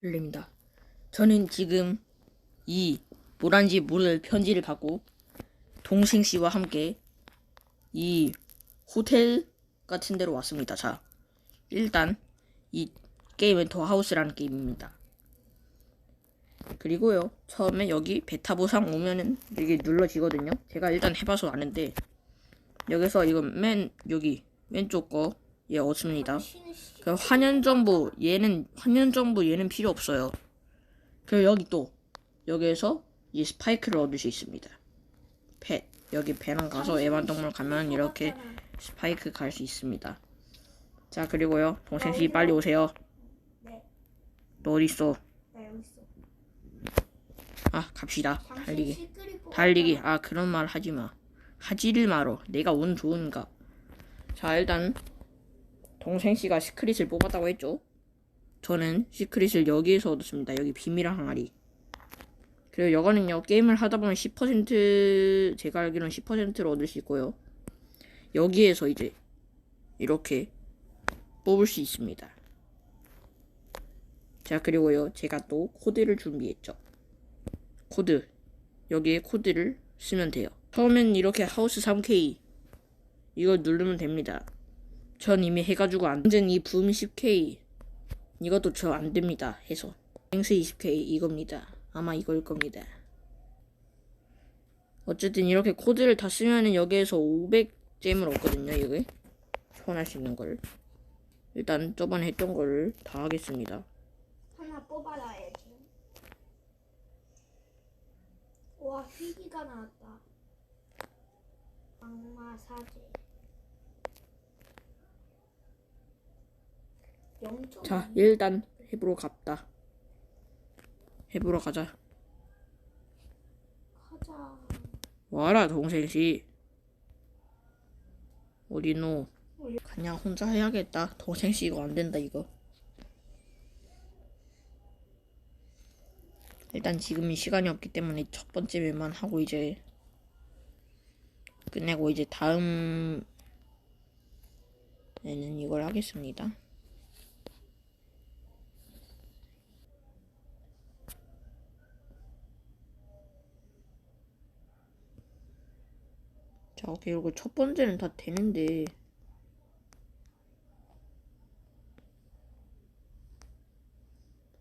들립니다. 저는 지금 이 뭐란지 모를 편지를 갖고 동생 씨와 함께 이 호텔 같은 데로 왔습니다. 자, 일단 이 게임은 더 하우스라는 게임입니다. 그리고요, 처음에 여기 베타 보상 오면은 이게 눌러지거든요. 제가 일단 해봐서 아는데 여기서 이건 맨 여기 왼쪽 거 예, 없습니다. 그 환연 정보 얘는 환연 정보 얘는 필요 없어요. 그리고 여기 또 여기에서 이 스파이크를 얻을 수 있습니다. 펫 여기 배랑 가서 애완동물 가면 이렇게 스파이크 갈 수 있습니다. 자 그리고요 동생 씨 빨리 오세요. 네. 너 어디 있어? 여기 있어. 아 갑시다. 달리기. 달리기 아 그런 말 하지 마. 하지를 말어. 내가 운 좋은가. 자 일단 동생 씨가 시크릿을 뽑았다고 했죠. 저는 시크릿을 여기에서 얻었습니다. 여기 비밀 항아리. 그리고 이거는요 게임을 하다 보면 10% 제가 알기로는 10%를 얻을 수 있고요. 여기에서 이제 이렇게 뽑을 수 있습니다. 자 그리고요 제가 또 코드를 준비했죠. 코드 여기에 코드를 쓰면 돼요. 처음엔 이렇게 하우스 3K 이걸 누르면 됩니다. 전 이미 해가지고 안된이붐 10K 이것도 저 안 됩니다. 해서 땡스 20K 이겁니다. 아마 이걸 겁니다. 어쨌든 이렇게 코드를 다 쓰면은 여기에서 500잼을 얻거든요. 이게 소환할 수 있는 걸 일단 저번에 했던 거를 다 하겠습니다. 하나 뽑아놔야지. 와 휘기가 나왔다. 악마 사제. 자 일단 해보러 갑다. 해보러 가자. 가자. 와라 동생씨 어디노 그냥 혼자 해야겠다 동생씨 이거 안 된다 이거 일단 지금 이 시간이 없기 때문에 첫 번째 맵만 하고 이제 끝내고 이제 다음 에는 이걸 하겠습니다 자, 오케이. 이거 첫 번째는 다 되는데.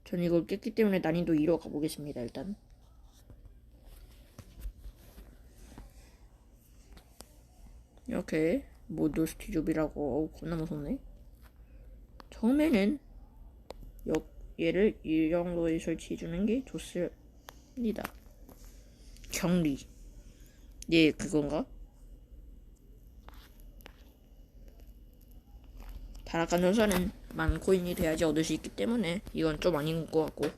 전 이걸 깼기 때문에 난이도 2로 가보겠습니다, 일단. 이렇게, 모드 스티좁이라고, 어우, 겁나 무섭네. 처음에는, 역, 얘를 이 정도에 설치해주는 게 좋습니다. 격리. 얘, 그건가? 타락한 전사는 만 코인이 돼야지 얻을 수 있기 때문에 이건 좀 아닌 것 같고.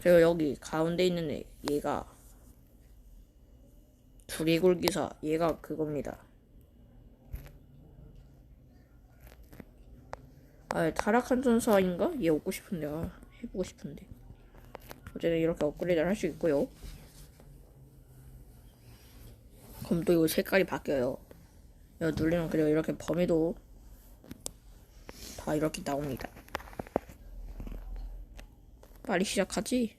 그리고 여기 가운데 있는 애 얘가 두리골 기사 얘가 그겁니다. 아 타락한 전사인가? 얘 얻고 싶은데 아 해보고 싶은데. 어쨌든 이렇게 업그레이드를 할 수 있고요. 그럼 또 이거 색깔이 바뀌어요. 이거 누르면 그리고 이렇게 범위도 다 이렇게 나옵니다. 빨리 시작하지?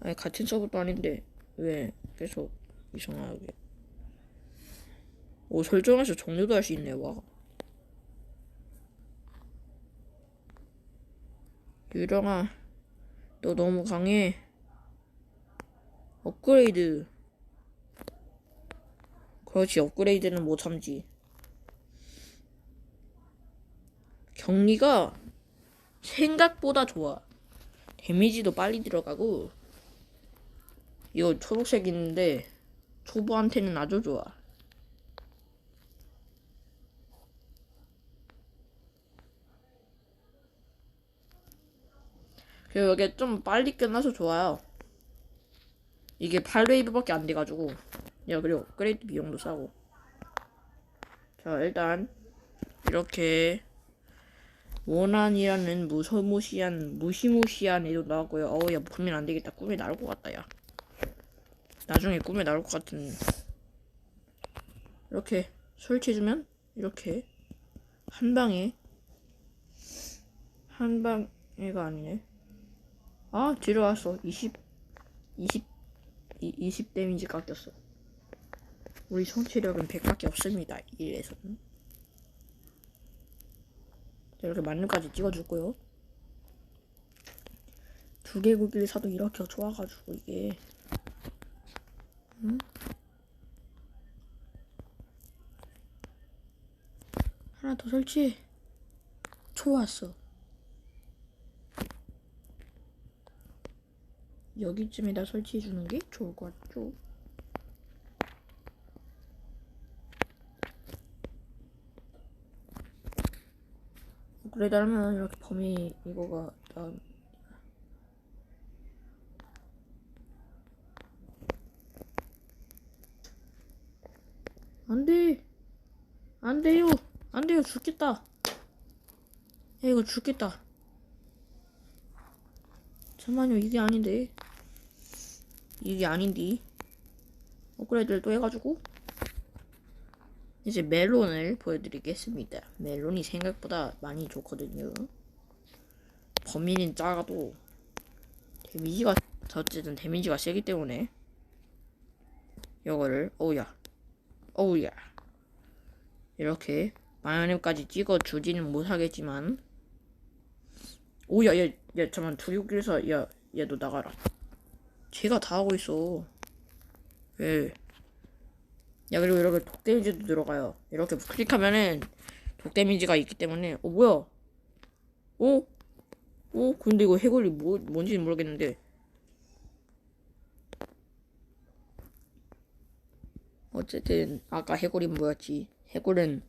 아니 같은 서버도 아닌데 왜 계속 이상하게? 오 설정해서 종료도 할 수 있네 와. 유령아 너 너무 강해. 업그레이드. 그렇지 업그레이드는 못 참지 경리가 생각보다 좋아. 데미지도 빨리 들어가고 이거 초록색 있는데 초보한테는 아주 좋아. 그리고 이게 좀 빨리 끝나서 좋아요. 이게 8웨이브밖에 안 돼가지고 야 그리고 업그레이드 비용도 싸고 자 일단 이렇게 원한이라는 무서무시한 무시무시한 애도 나왔고요. 어우 야 꾸면 안 되겠다. 꿈에 나올 것 같다 야. 나중에 꿈에 나올 것 같은 이렇게 설치해주면 이렇게 한 방에 한방 얘가 아니네. 아, 뒤로 왔어. 20, 20, 이, 20 데미지 깎였어. 우리 성취력은 100밖에 없습니다. 1에서는. 이렇게 마늘까지 찍어줄 거요. 두개 고기를 사도 이렇게 좋아가지고 이게. 응? 하나 더 설치. 좋았어. 여기쯤에다 설치해 주는 게 좋을 것 같죠? 그래도 하면 이렇게 범위 이거가 나 안돼 안돼요. 안돼요. 죽겠다. 야 이거 죽겠다. 잠만요. 이게 아닌데. 이게 아닌데 업그레이드를 또 해가지고 이제 멜론을 보여드리겠습니다. 멜론이 생각보다 많이 좋거든요. 범위는 작아도 데미지가 어쨌든 데미지가 세기 때문에 이거를 어우야 어우야. 이렇게 마요네까지 찍어 주지는 못하겠지만 오야 야, 야 잠만 두육길에서 야야 너 나가라. 쟤가 다 하고 있어. 왜? 야 그리고 이렇게 독 데미지도 들어가요 이렇게 클릭하면은 독 데미지가 있기 때문에 어 뭐야 어? 어? 근데 이거 해골이 뭐, 뭔지는 모르겠는데 어쨌든 아까 해골이 뭐였지 해골은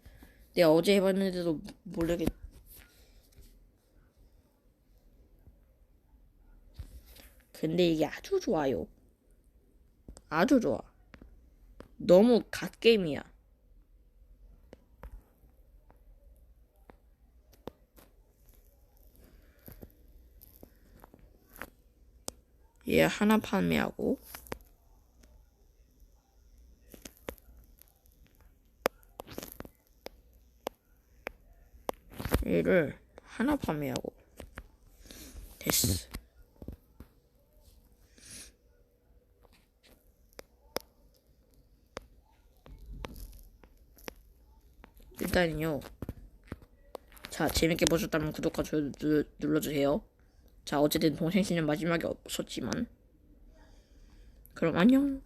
내가 어제 해봤는데도 모르겠 근데 이게 아주 좋아요. 아주 좋아. 너무 갓게임이야. 얘 하나 판매하고 얘를 하나 판매하고 됐어. 일단은요. 자, 재밌게 보셨다면 구독과 좋아요 누- 눌러주세요. 자, 어쨌든 동생 씨는 마지막에 없었지만. 그럼 안녕.